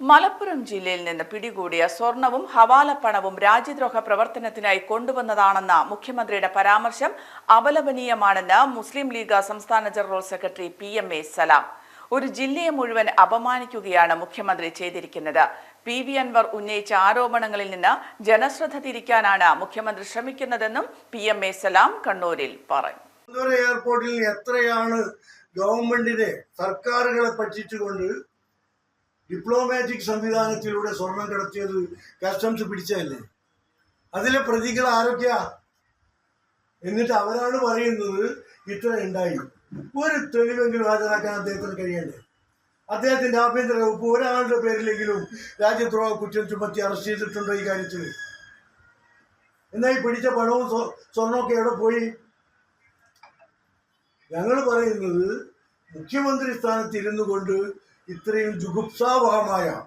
മലപ്പുറം ജില്ലയിൽ നിന്ന് പിടികൂടിയ സ്വർണവും ഹവാല പണവും രാജ്യദ്രോഹ പ്രവർത്തനത്തിനായി കൊണ്ടുവന്നതാണെന്ന മുഖ്യമന്ത്രിയുടെ പരാമർശം അപലപനീയമാണെന്ന് മുസ്ലിം ലീഗ് സംസ്ഥാന general secretary P M A Salam. ഒരു ജില്ലയെ മുഴുവൻ അപമാനിക്കുകയാണ് മുഖ്യമന്ത്രി ചെയ്തിരിക്കുന്നത്. പി വി അൻവർ ഉന്നയിച്ച ആരോപണങ്ങളിൽ നിന്ന് ജനശ്രദ്ധ തിരിക്കാനാണ് മുഖ്യമന്ത്രി ശ്രമിക്കുന്നതെന്നും പി എം എ സലാം കണ്ണൂരിൽ പറഞ്ഞു. എയർപോർട്ടിൽ എത്രയാണ് ഗവൺമെന്റിനെ സർക്കാരുകളെ പറ്റിച്ചുകൊണ്ട് ഡിപ്ലോമാറ്റിക് സംവിധാനത്തിലൂടെ സ്വർണം കടത്തിയത് കസ്റ്റംസ് പിടിച്ചതല്ലേ? അതിലെ പ്രതികൾ ആരൊക്കെയാ? എന്നിട്ട് അവരാണ് പറയുന്നത് ഇത്ര ഉണ്ടായി. ഒരു തെളിവെങ്കിലും ഹാജരാക്കാൻ അദ്ദേഹത്തിന് കഴിയണ്ടേ? അദ്ദേഹത്തിന്റെ ആഭ്യന്തര വകുപ്പ് ഒരാളുടെ പേരിലെങ്കിലും രാജ്യദ്രോഹ കുറ്റം ചുമത്തി അറസ്റ്റ് ചെയ്തിട്ടുണ്ടോ ഈ കാര്യത്തിൽ? എന്നാൽ ഈ പിടിച്ച പണവും സ്വ- സ്വർണമൊക്കെ എവിടെ പോയി? ഞങ്ങൾ പറയുന്നത് മുഖ്യമന്ത്രി സ്ഥാനത്ത് ഇരുന്നു കൊണ്ട് ഇത്രയും ജുഗുപ്സാവഹമായ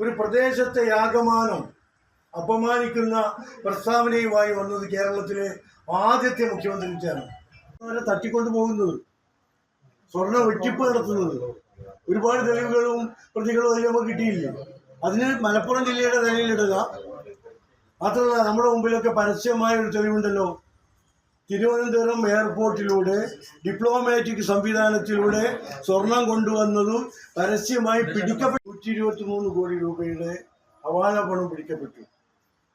ഒരു പ്രദേശത്തെ യാഗമാനം അപമാനിക്കുന്ന പ്രസ്താവനയുമായി വന്നത് കേരളത്തിലെ ആദ്യത്തെ മുഖ്യമന്ത്രിയാണ് അവരെ തട്ടിക്കൊണ്ടു പോകുന്നത്. സ്വർണ വെട്ടിപ്പ് നടത്തുന്നത്. ഒരുപാട് തെളിവുകളും പ്രതികളും അതിൽ നമുക്ക് കിട്ടിയില്ല. അതിന് മലപ്പുറം ജില്ലയുടെ നിലയിലിടുക മാത്രമല്ല നമ്മുടെ മുമ്പിലൊക്കെ പരസ്യമായ ഒരു തെളിവുണ്ടല്ലോ. തിരുവനന്തപുരം എയർപോർട്ടിലൂടെ ഡിപ്ലോമാറ്റിക് സംവിധാനത്തിലൂടെ സ്വർണം കൊണ്ടുവന്നതും പരസ്യമായി പിടിക്കപ്പെട്ടു നൂറ്റി ഇരുപത്തി മൂന്ന് കോടി രൂപയുടെ ഹവാല പണം പിടിക്കപ്പെട്ടു.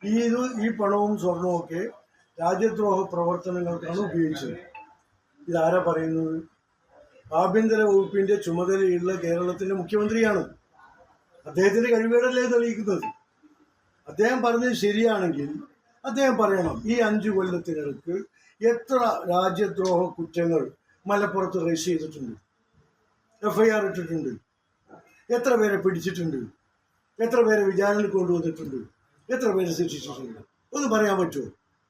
ഈ ഈ പണവും സ്വർണവും ഒക്കെ രാജ്യദ്രോഹ പ്രവർത്തനങ്ങൾക്കാണ് ഉപയോഗിച്ചത്. ഇതാരാ പറയുന്നത്? ആഭ്യന്തര വകുപ്പിന്റെ ചുമതലയുള്ള കേരളത്തിന്റെ മുഖ്യമന്ത്രിയാണ്. അദ്ദേഹത്തിന്റെ കഴിവേടല്ലേ തെളിയിക്കുന്നത്? അദ്ദേഹം പറഞ്ഞത് ശരിയാണെങ്കിൽ അദ്ദേഹം പറയണം ഈ അഞ്ചു കൊല്ലത്തിനിടക്ക് എത്ര രാജ്യദ്രോഹ കുറ്റങ്ങൾ മലപ്പുറത്ത് രജിസ്റ്റർ ചെയ്തിട്ടുണ്ട്? എഫ് ഐ ആർ ഇട്ടിട്ടുണ്ട്. എത്ര പേരെ പിടിച്ചിട്ടുണ്ട്? എത്ര പേരെ വിചാരണയിൽ കൊണ്ടുവന്നിട്ടുണ്ട്? എത്ര പേരെ ശിക്ഷിച്ചിട്ടുണ്ട്? ഒന്ന് പറയാൻ പറ്റുമോ?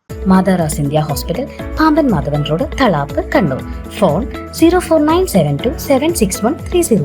മാതാറാസ് India hospital Pamban Madhavan road Thalap Kannur phone zero four nine seven two seven six one three zero